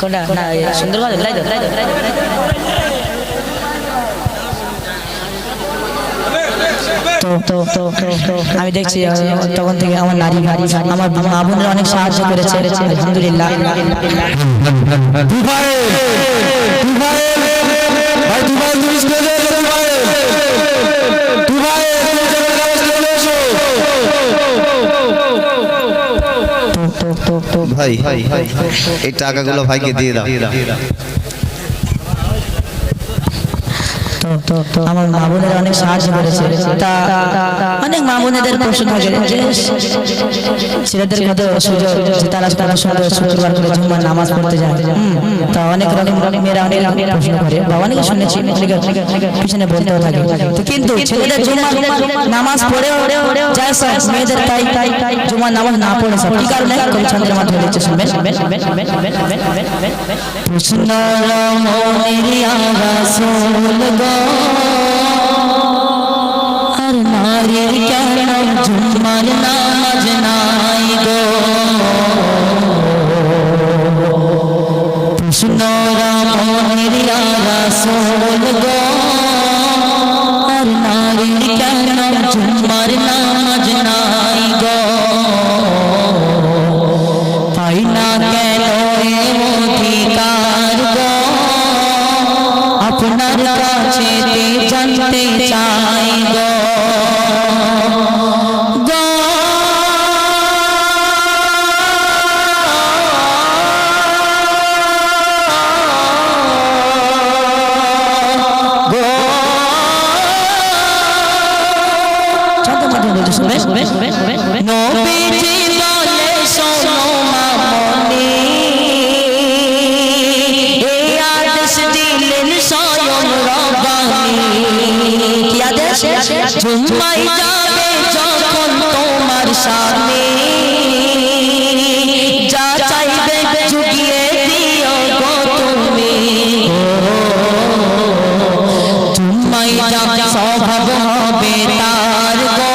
কোনটা? না সুন্দরবন লাই দাও লাই দাও লাই দাও আমি দেখছি তখন থেকে আমার নারী ভারী আমার মা বোনের অনেক সাহায্য করেছে। আলহামদুলিল্লাহ। ভাই এই টাকাগুলো ভাইকে দিয়ে দাও। তো তো তো আমার মা বোনেরা অনেক সাহায্য করেছে। তা অনেক মা বোনেদের প্রশ্ন থাকে ছেলেদের সুযোগ তারা তারা সুন্দর শুক্রবার করে জুম্মার নামাজ পড়তে যায়। তা অনেক রকম মেয়েরা অনেক প্রশ্ন করে বা অনেকে শুনেছি পিছনে বলতেও থাকে। কিন্তু ছেলেদের জুম্মার নামাজ পড়েও যায় সব মেয়েদের তাই তাই তাই জুম্মার নামাজ না পড়ে সব কি কারণে কবি চন্দ্রের মাধ্যমে লিখছে শুনবেন কৃষ্ণ রমণীর রাসূল গো আর নারীর কেন জুম্মার নামাজ নাই গো কৃষ্ণ রমণীর রাসূল গো আর নারীর কেন জুম্মার নামাজ কাছে জানতে চাই গো। গো। গো। চন্দ্র জুম্মাই যাবে যখন তোমার সামনে। যা চাইবে জুগিয়ে দিও স্বভাব হবে তার গো।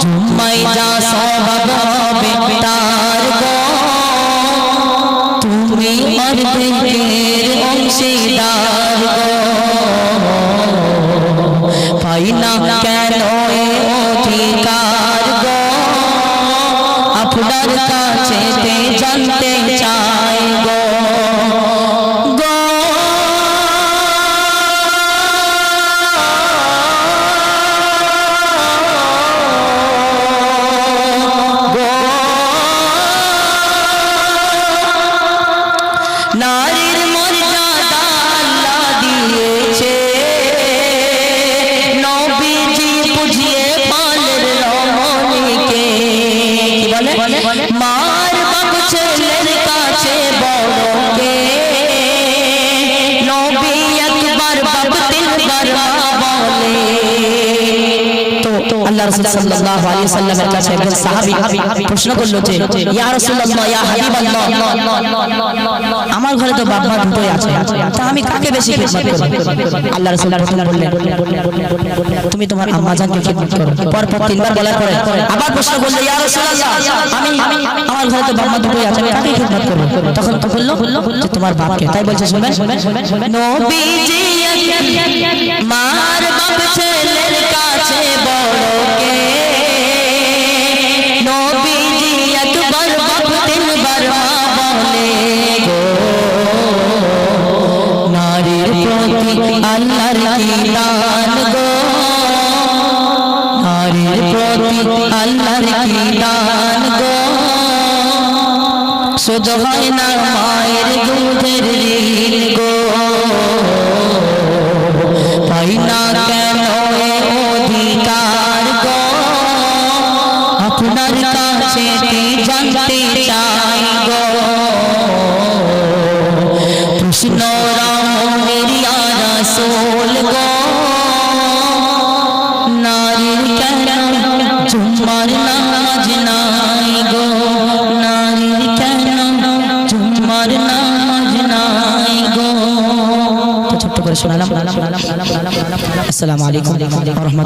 জুম্মাই যা স্বভাব বলে মার বাপ ছেলের কাছে বড়কে নবী একবার বাপ তিনবার মা বলে আল্লাহ রাসূল সাল্লাল্লাহু আলাইহি সাল্লামের কাছে একজন সাহাবী প্রশ্ন করল যে, ইয়া রাসূলুল্লাহ, ইয়া হাবিবাল্লাহ, আমার ঘরে তো বাপ মা দুটোই আছে, তা আমি কাকে বেশি খিদমত করব? আল্লাহ রাসূল বললেন তুমি তোমার আম্মা জানকে খিদমত করো। পর পর তিনবার বলার পরে আবার প্রশ্ন করল, ইয়া রাসূলুল্লাহ, আমি আমার ঘরে তো বাপ মা দুটোই আছে কাকে খিদমত করব? তখন তো বলল যে, তোমার বাপকে। তাই বলছে, শুনবেন, নবীজি মার বাপ ছেলের কাছে বড়কে নবীজি একবার বাপ তিনবার মা বলে, গো, নারীর প্রতি আল্লাহর কি দান গো? নারীর প্রতি আল্লাহর কি দান গো? শুধু না আপনার কাছে জানতে চাই গো। কৃষ্ণ রামের রাসূল গো। নারীর কেন জুম্মার নামাজ নাই গো? নারীর কেন জুম্মার নামাজ নাই গো? ছোট্ট করে শোনালাম। আসসালামু আলাইকুম।